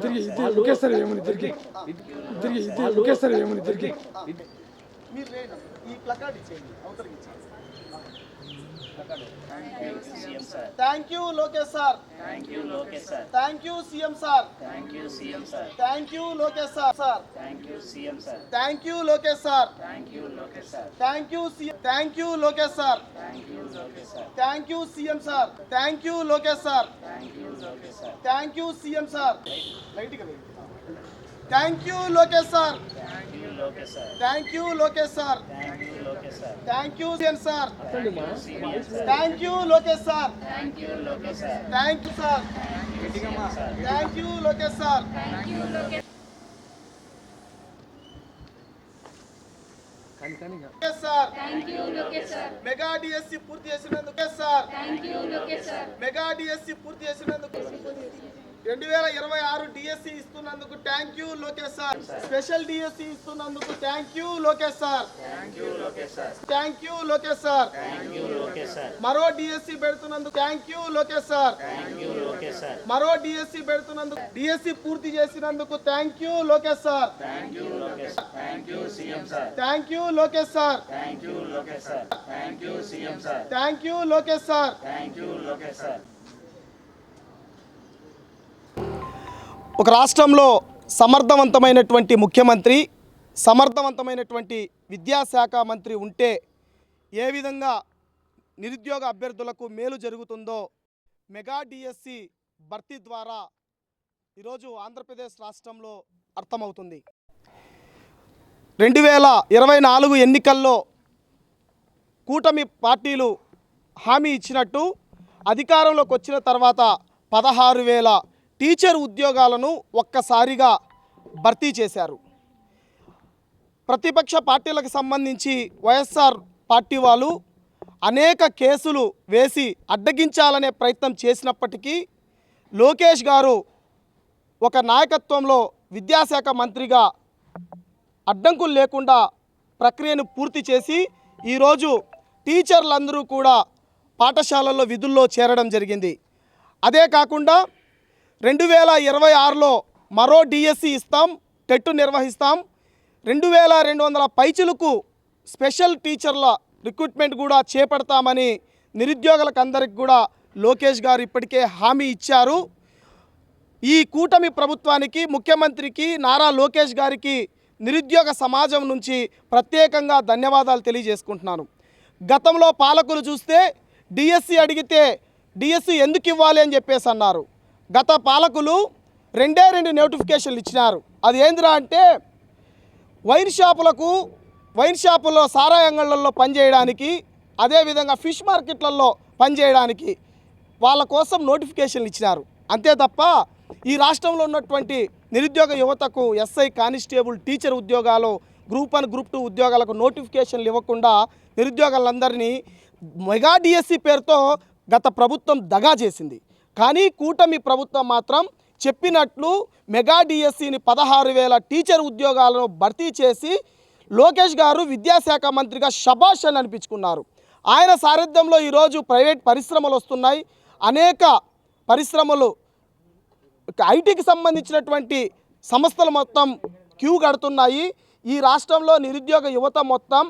ఇద్దరికి ఇద్దరు ఒకేసారి ఏమని ఇద్దరికి ఇద్దరికి ఇద్దరు ఒకేసారి ఏమని ఇద్దరికి మీరు. ఈ ప్లకార్డ్ ఇచ్చేయండి అవతలకి ఇచ్చేయండి thank you Lokesh sir thank you Lokesh sir thank you CM sir thank you CM sir thank you Lokesh sir sir thank you CM sir thank you Lokesh sir thank you Lokesh sir thank you thank you Lokesh sir thank you Lokesh sir thank you CM sir thank you Lokesh sir thank you Lokesh sir thank you CM sir లైట్గా thank you Lokesh sir thank you Lokesh sir thank you Lokesh sir thank you sir thank you Lokesh sir thank you sir thank you Lokesh sir mega DSC పూర్తి చేసినందుకే sir mega DSC పూర్తి చేసినందుకు. రెండు వేల ఇరవై ఆరు DSC ఇస్తున్నందుకు thank you Lokesh sir special DSC ఇస్తున్నందుకు thank you Lokesh sir thank you Lokesh sir మరో DSC పెడుతున్నందుకు థ్యాంక్ యూ లోకేష్ సార్ మరో డిఎస్సి పెడుతున్నందుకు డిఎస్సి పూర్తి చేసినందుకు thank you Lokesh sir thank you Lokesh sir thank you Lokesh sir thank you Lokesh sir ఒక రాష్ట్రంలో సమర్థవంతమైనటువంటి ముఖ్యమంత్రి సమర్థవంతమైనటువంటి విద్యాశాఖ మంత్రి ఉంటే ఏ విధంగా నిరుద్యోగ అభ్యర్థులకు మేలు జరుగుతుందో మెగా డిఎస్సి భర్తీ ద్వారా ఈరోజు ఆంధ్రప్రదేశ్ రాష్ట్రంలో అర్థమవుతుంది. రెండు వేల ఇరవై నాలుగు ఎన్నికల్లో కూటమి పార్టీలు హామీ ఇచ్చినట్టు అధికారంలోకి వచ్చిన తర్వాత పదహారు వేల టీచర్ ఉద్యోగాలను ఒక్కసారిగా భర్తీ చేశారు. ప్రతిపక్ష పార్టీలకు సంబంధించి వైఎస్ఆర్ పార్టీ వాళ్ళు అనేక కేసులు వేసి అడ్డగించాలనే ప్రయత్నం చేసినప్పటికీ లోకేష్ గారు ఒక నాయకత్వంలో విద్యాశాఖ మంత్రిగా అడ్డంకులు లేకుండా ప్రక్రియను పూర్తి చేసి ఈరోజు టీచర్లందరూ కూడా పాఠశాలల్లో విధుల్లో చేరడం జరిగింది. అదే కాకుండా రెండు వేల ఇరవై ఆరులో మరో డిఎస్సి ఇస్తాం టెట్ నిర్వహిస్తాం. రెండు వేల రెండు వందల పైచులకు స్పెషల్ టీచర్ల రిక్రూట్మెంట్ కూడా చేపడతామని నిరుద్యోగులకు అందరికి కూడా లోకేష్ గారు ఇప్పటికే హామీ ఇచ్చారు. ఈ కూటమి ప్రభుత్వానికి ముఖ్యమంత్రికి నారా లోకేష్ గారికి నిరుద్యోగ సమాజం నుంచి ప్రత్యేకంగా ధన్యవాదాలు తెలియజేసుకుంటున్నాను. గతంలో పాలకులు చూస్తే డిఎస్సి అడిగితే డిఎస్సి ఎందుకు ఇవ్వాలి? అని చెప్పేసి అన్నారు. గత పాలకులు రెండే రెండు నోటిఫికేషన్లు ఇచ్చినారు. అది ఏందిరా అంటే వైన్ షాపులకు వైన్ షాపుల్లో సారాయంగళ్ళల్లో పనిచేయడానికి అదేవిధంగా ఫిష్ మార్కెట్లలో పనిచేయడానికి వాళ్ళ కోసం నోటిఫికేషన్లు ఇచ్చినారు. అంతే తప్ప ఈ రాష్ట్రంలో ఉన్నటువంటి నిరుద్యోగ యువతకు ఎస్ఐ కానిస్టేబుల్ టీచర్ ఉద్యోగాలు గ్రూప్ వన్ గ్రూప్ టూ ఉద్యోగాలకు నోటిఫికేషన్లు ఇవ్వకుండా నిరుద్యోగాలందరినీ మెగా డిఎస్సి పేరుతో గత ప్రభుత్వం దగా చేసింది. కానీ కూటమి ప్రభుత్వం మాత్రం చెప్పినట్లు మెగా డిఎస్సిని పదహారు వేల టీచర్ ఉద్యోగాలను భర్తీ చేసి లోకేష్ గారు విద్యాశాఖ మంత్రిగా షబాష్ అని అనిపించుకున్నారు. ఆయన సారథ్యంలో ఈరోజు ప్రైవేట్ పరిశ్రమలు వస్తున్నాయి. అనేక పరిశ్రమలు ఐటీకి సంబంధించినటువంటి సంస్థలు మొత్తం క్యూ కడుతున్నాయి. ఈ రాష్ట్రంలో నిరుద్యోగ యువత మొత్తం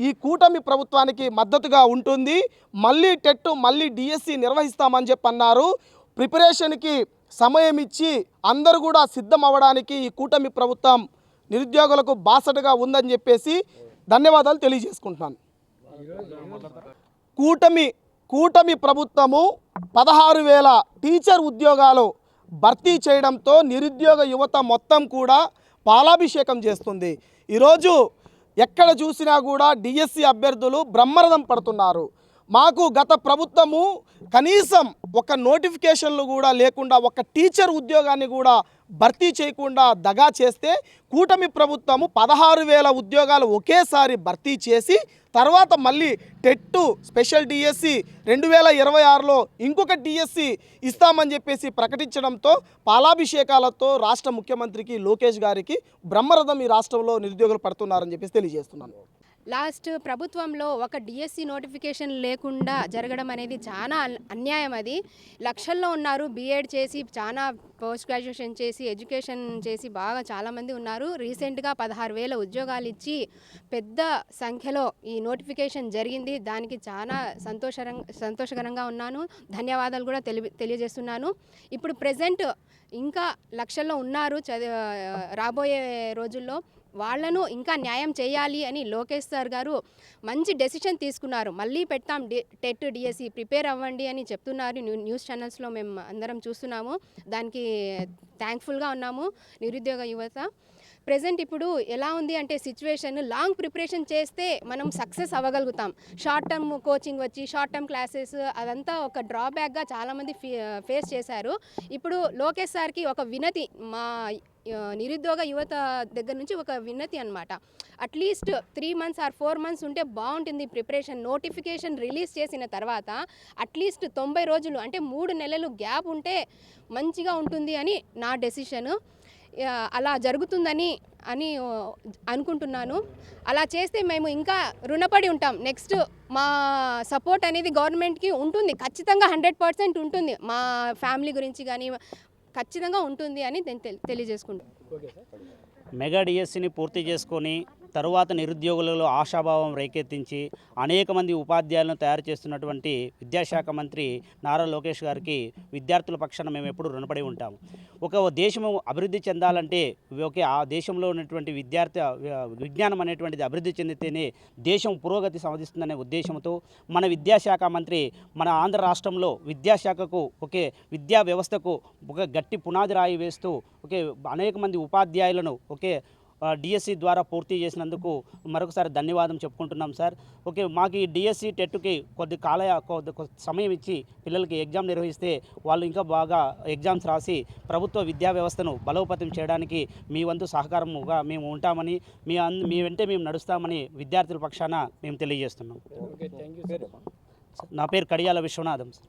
ఈ కూటమి ప్రభుత్వానికి మద్దతుగా ఉంటుంది. మళ్ళీ టెట్ మళ్ళీ డిఎస్సి నిర్వహిస్తామని చెప్పి అన్నారు ప్రిపరేషన్కి సమయం ఇచ్చి అందరూ కూడా సిద్ధం అవ్వడానికి ఈ కూటమి ప్రభుత్వం నిరుద్యోగులకు బాసటగా ఉందని చెప్పేసి ధన్యవాదాలు తెలియజేసుకుంటున్నాను. కూటమి కూటమి ప్రభుత్వము పదహారు వేల టీచర్ ఉద్యోగాలు భర్తీ చేయడంతో నిరుద్యోగ యువత మొత్తం కూడా పాలాభిషేకం చేస్తుంది. ఈరోజు ఎక్కడ చూసినా కూడా డిఎస్సి అభ్యర్థులు బ్రహ్మరథం పడుతున్నారు. మాకు గత ప్రభుత్వము కనీసం ఒక నోటిఫికేషన్లు కూడా లేకుండా ఒక టీచర్ ఉద్యోగాన్ని కూడా భర్తీ చేయకుండా దగా చేస్తే కూటమి ప్రభుత్వము పదహారు వేల ఉద్యోగాలు ఒకేసారి భర్తీ చేసి తర్వాత మళ్ళీ టెట్టు స్పెషల్ డిఎస్సి రెండు వేల ఇరవై ఆరులో ఇంకొక డిఎస్సి ఇస్తామని చెప్పేసి ప్రకటించడంతో పాలాభిషేకాలతో రాష్ట్ర ముఖ్యమంత్రికి లోకేష్ గారికి బ్రహ్మరథం ఈ రాష్ట్రంలో నిరుద్యోగులు పడుతున్నారని చెప్పేసి తెలియజేస్తున్నాను. లాస్ట్ ప్రభుత్వంలో ఒక డిఎస్సి నోటిఫికేషన్ లేకుండా జరగడం అనేది చాలా అన్- అన్యాయం అది. లక్షల్లో ఉన్నారు బీఎడ్ చేసి చాలా పోస్ట్ గ్రాడ్యుయేషన్ చేసి ఎడ్యుకేషన్ చేసి బాగా చాలామంది ఉన్నారు. రీసెంట్గా పదహారు వేల ఉద్యోగాలు ఇచ్చి పెద్ద సంఖ్యలో ఈ నోటిఫికేషన్ జరిగింది. దానికి చాలా సంతోషరం సంతోషకరంగా ఉన్నాను. ధన్యవాదాలు కూడా తెలి తెలియజేస్తున్నాను. ఇప్పుడు ప్రజెంట్ ఇంకా లక్షల్లో ఉన్నారు చది రాబోయే రోజుల్లో. వాళ్ళను ఇంకా న్యాయం చేయాలి అని లోకేష్ సార్ గారు మంచి డెసిషన్ తీసుకున్నారు. మళ్ళీ పెడతాం డి టెట్ డిఎస్సి ప్రిపేర్ అవ్వండి అని చెప్తున్నారు. న్యూ న్యూస్ ఛానల్స్లో మేము అందరం చూస్తున్నాము. దానికి థ్యాంక్ఫుల్గా ఉన్నాము నిరుద్యోగ యువత. ప్రజెంట్ ఇప్పుడు ఎలా ఉంది అంటే సిచ్యువేషన్ లాంగ్ ప్రిపరేషన్ చేస్తే మనం సక్సెస్ అవ్వగలుగుతాం. షార్ట్ టర్మ్ కోచింగ్ వచ్చి షార్ట్ టర్మ్ క్లాసెస్ అదంతా ఒక డ్రాబ్యాక్గా చాలామంది ఫేస్ చేశారు. ఇప్పుడు లోకేష్ సార్కి ఒక వినతి మా నిరుద్యోగ యువత దగ్గర నుంచి ఒక విన్నతి అనమాట at least three months or four months ఉంటే బాగుంటుంది ప్రిపరేషన్ నోటిఫికేషన్ రిలీజ్ చేసిన తర్వాత అట్లీస్ట్ తొంభై రోజులు అంటే మూడు నెలలు గ్యాప్ ఉంటే మంచిగా ఉంటుంది అని నా డెసిషను అలా జరుగుతుందని అని అనుకుంటున్నాను. అలా చేస్తే మేము ఇంకా రుణపడి ఉంటాం. నెక్స్ట్ మా సపోర్ట్ అనేది గవర్నమెంట్కి ఉంటుంది. ఖచ్చితంగా హండ్రెడ్ పర్సెంట్ ఉంటుంది. మా ఫ్యామిలీ గురించి కానీ ఖచ్చితంగా ఉంటుంది అని నేను తెలియజేసుకుంటాను మెగా డిఎస్సిని పూర్తి చేసుకొని తరువాత నిరుద్యోగులలో ఆశాభావం రేకెత్తించి అనేక మంది ఉపాధ్యాయులను తయారు చేస్తున్నటువంటి విద్యాశాఖ మంత్రి నారా లోకేష్ గారికి విద్యార్థుల పక్షాన మేము ఎప్పుడు రుణపడి ఉంటాము. ఒక దేశము అభివృద్ధి చెందాలంటే ఒకే ఆ దేశంలో ఉన్నటువంటి విద్యార్థి విజ్ఞానం అనేటువంటిది అభివృద్ధి చెందితేనే దేశం పురోగతి సాధిస్తుందనే ఉద్దేశంతో మన విద్యాశాఖ మంత్రి మన ఆంధ్ర రాష్ట్రంలో విద్యాశాఖకు ఒకే విద్యా వ్యవస్థకు ఒక గట్టి పునాది రాయి వేస్తూ ఒకే అనేక మంది ఉపాధ్యాయులను ఒకే డిఎస్సి ద్వారా పూర్తి చేసినందుకు మరొకసారి ధన్యవాదం చెప్పుకుంటున్నాం సార్. ఓకే మాకు ఈ డిఎస్సి టెట్కి కొద్ది కాల కొద్ది కొద్ది సమయం ఇచ్చి పిల్లలకి ఎగ్జామ్ నిర్వహిస్తే వాళ్ళు ఇంకా బాగా ఎగ్జామ్స్ రాసి ప్రభుత్వ విద్యా వ్యవస్థను బలోపేతం చేయడానికి మీ వంతు సహకారముగా మేము ఉంటామని మీ అన్ మీ వెంటే మేము నడుస్తామని విద్యార్థుల పక్షాన మేము తెలియజేస్తున్నాం. ఓకే థ్యాంక్ యూ సార్ నా పేరు కడియాల విశ్వనాథం సార్.